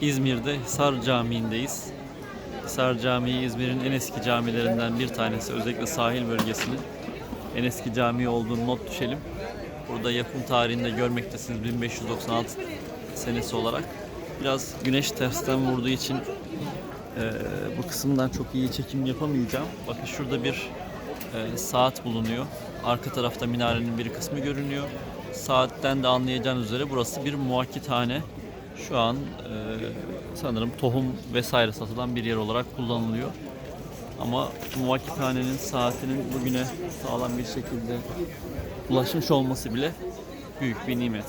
İzmir'de Hisar Camii'ndeyiz. Hisar Camii İzmir'in en eski camilerinden bir tanesi. Özellikle sahil bölgesinin en eski cami olduğunu not düşelim. Burada yapım tarihinde görmektesiniz 1596 senesi olarak. Biraz güneş tersten vurduğu için e, bu kısımdan çok iyi çekim yapamayacağım. Bakın şurada bir e, saat bulunuyor. Arka tarafta minarenin bir kısmı görünüyor. Saatten de anlayacağınız üzere burası bir muvakkithane. Şu an e, sanırım tohum vesaire satılan bir yer olarak kullanılıyor. Ama muvakkithanenin saatinin bugüne sağlam bir şekilde ulaşmış olması bile büyük bir nimet.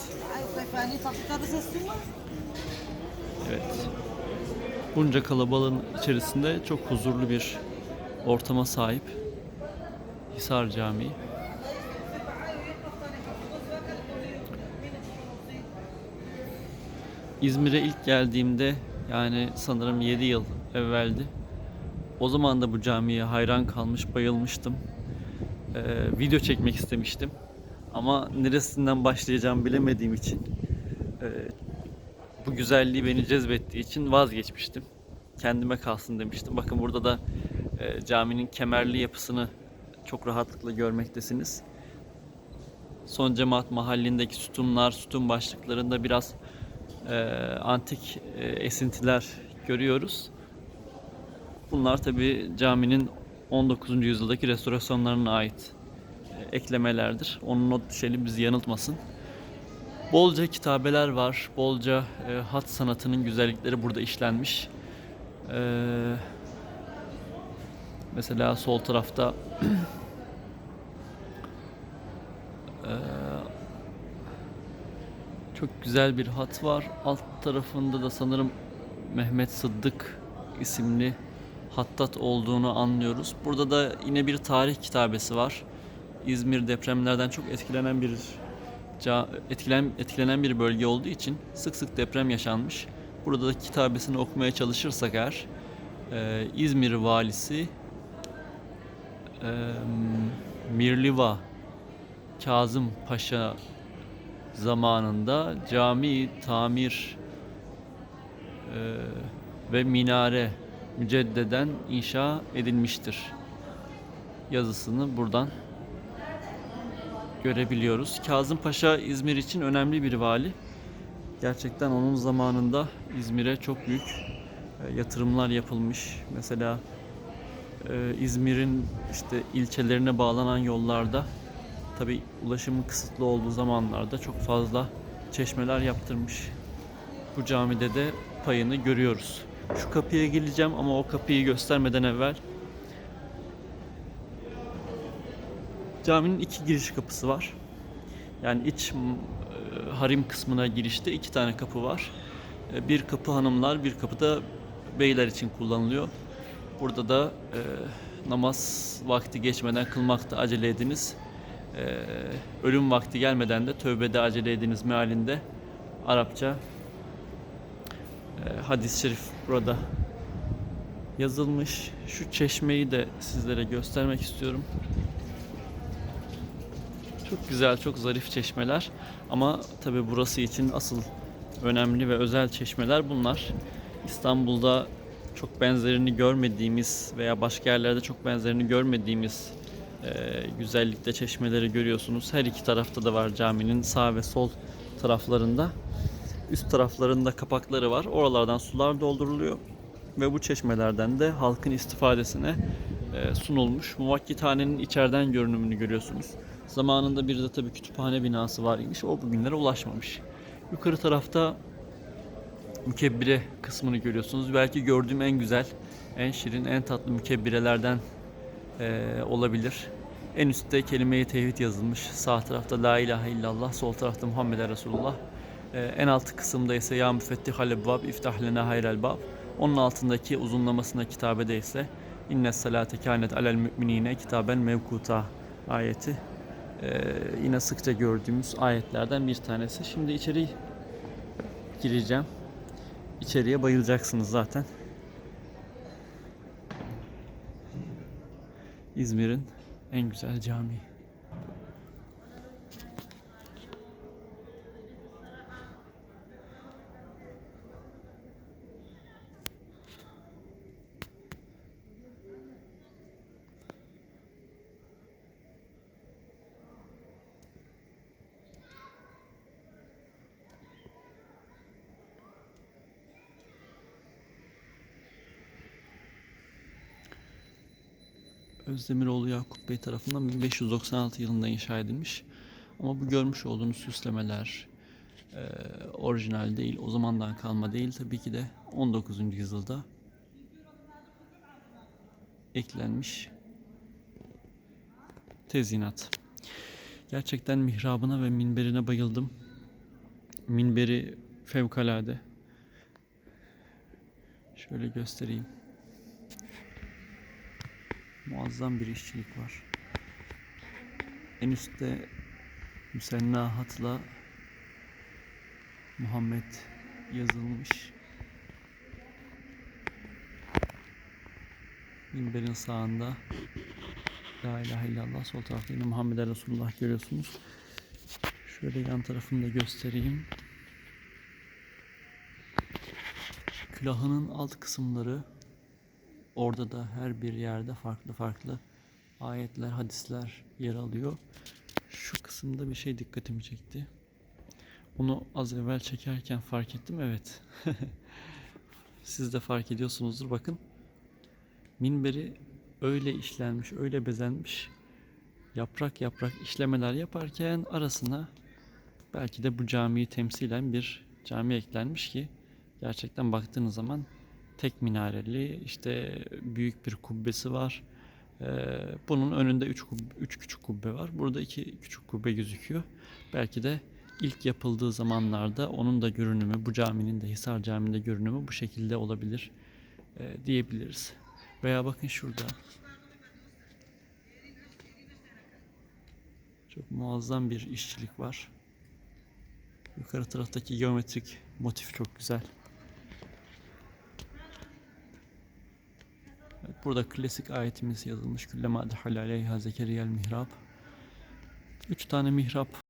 Evet. Bunca kalabalığın içerisinde çok huzurlu bir ortama sahip Hisar Camii. İzmir'e ilk geldiğimde yani sanırım 7 yıl evveldi. O zaman da bu camiye hayran kalmış, bayılmıştım. Ee, video çekmek istemiştim. Ama neresinden başlayacağımı bilemediğim için e, bu güzelliği beni cezbettiği için vazgeçmiştim. Kendime kalsın demiştim. Bakın burada da e, caminin kemerli yapısını çok rahatlıkla görmektesiniz. Son cemaat mahallindeki sütunlar, sütun başlıklarında biraz e, antik e, esintiler görüyoruz. Bunlar tabi caminin 19. yüzyıldaki restorasyonlarına ait e, eklemelerdir. Onun not düşelim bizi yanıltmasın. Bolca kitabeler var. Bolca e, hat sanatının güzellikleri burada işlenmiş. E, mesela sol tarafta çok güzel bir hat var. Alt tarafında da sanırım Mehmet Sıddık isimli hattat olduğunu anlıyoruz. Burada da yine bir tarih kitabesi var. İzmir depremlerden çok etkilenen bir etkilen, etkilenen bir bölge olduğu için sık sık deprem yaşanmış. Burada da kitabesini okumaya çalışırsak eğer e, İzmir valisi e, Mirliva Kazım Paşa zamanında cami tamir e, ve minare müceddeden inşa edilmiştir. Yazısını buradan görebiliyoruz. Kazım Paşa İzmir için önemli bir vali. Gerçekten onun zamanında İzmir'e çok büyük e, yatırımlar yapılmış. Mesela e, İzmir'in işte ilçelerine bağlanan yollarda tabi ulaşımın kısıtlı olduğu zamanlarda çok fazla çeşmeler yaptırmış. Bu camide de payını görüyoruz. Şu kapıya geleceğim ama o kapıyı göstermeden evvel Caminin iki giriş kapısı var. Yani iç e, harim kısmına girişte iki tane kapı var. E, Bir kapı hanımlar, bir kapı da beyler için kullanılıyor. Burada da e, namaz vakti geçmeden kılmakta acele ediniz. E, ölüm vakti gelmeden de tövbede acele ediniz mealinde Arapça e, hadis-i şerif burada yazılmış. Şu çeşmeyi de sizlere göstermek istiyorum. Çok güzel, çok zarif çeşmeler. Ama tabi burası için asıl önemli ve özel çeşmeler bunlar. İstanbul'da çok benzerini görmediğimiz veya başka yerlerde çok benzerini görmediğimiz e, güzellikte çeşmeleri görüyorsunuz. Her iki tarafta da var caminin sağ ve sol taraflarında. Üst taraflarında kapakları var. Oralardan sular dolduruluyor ve bu çeşmelerden de halkın istifadesine e, sunulmuş. Muvakkithanenin içeriden görünümünü görüyorsunuz. Zamanında bir de tabii kütüphane binası var imiş. O bugünlere ulaşmamış. Yukarı tarafta mükebbire kısmını görüyorsunuz. Belki gördüğüm en güzel, en şirin, en tatlı mükebbirelerden e, olabilir. En üstte kelime-i tevhid yazılmış. Sağ tarafta La ilahe illallah, sol tarafta Muhammed Resulullah. E, en alt kısımda ise Ya müfettihal ebbab, iftah lena hayrel bab. Onun altındaki uzunlamasına kitabede ise İnne salate kânet alel müminine kitaben mevkuta ayeti. Ee, yine sıkça gördüğümüz ayetlerden bir tanesi. Şimdi içeri gireceğim. İçeriye bayılacaksınız zaten. İzmir'in en güzel camii. Özdemiroğlu Yakup Bey tarafından 1596 yılında inşa edilmiş. Ama bu görmüş olduğunuz süslemeler e, orijinal değil, o zamandan kalma değil. Tabii ki de 19. yüzyılda eklenmiş tezyinat. Gerçekten mihrabına ve minberine bayıldım. Minberi fevkalade. Şöyle göstereyim. Muazzam bir işçilik var. En üstte müsenna hatla Muhammed yazılmış. Minberin sağında La ilahe illallah sol tarafta yine Muhammed Resulullah görüyorsunuz. Şöyle yan tarafını da göstereyim. Külahının alt kısımları orada da her bir yerde farklı farklı ayetler, hadisler yer alıyor. Şu kısımda bir şey dikkatimi çekti. Onu az evvel çekerken fark ettim. Evet. Siz de fark ediyorsunuzdur. Bakın. Minberi öyle işlenmiş, öyle bezenmiş. Yaprak yaprak işlemeler yaparken arasına belki de bu camiyi temsilen bir cami eklenmiş ki gerçekten baktığınız zaman tek minareli işte büyük bir kubbesi var. Ee, bunun önünde üç, kubbe, üç küçük kubbe var. Burada iki küçük kubbe gözüküyor. Belki de ilk yapıldığı zamanlarda onun da görünümü, bu caminin de Hisar Camii'nde görünümü bu şekilde olabilir e, diyebiliriz. Veya bakın şurada. Çok muazzam bir işçilik var. Yukarı taraftaki geometrik motif çok güzel. Burada klasik ayetimiz yazılmış. Küllema dehaleyha zekeriyel mihrab. Üç tane mihrap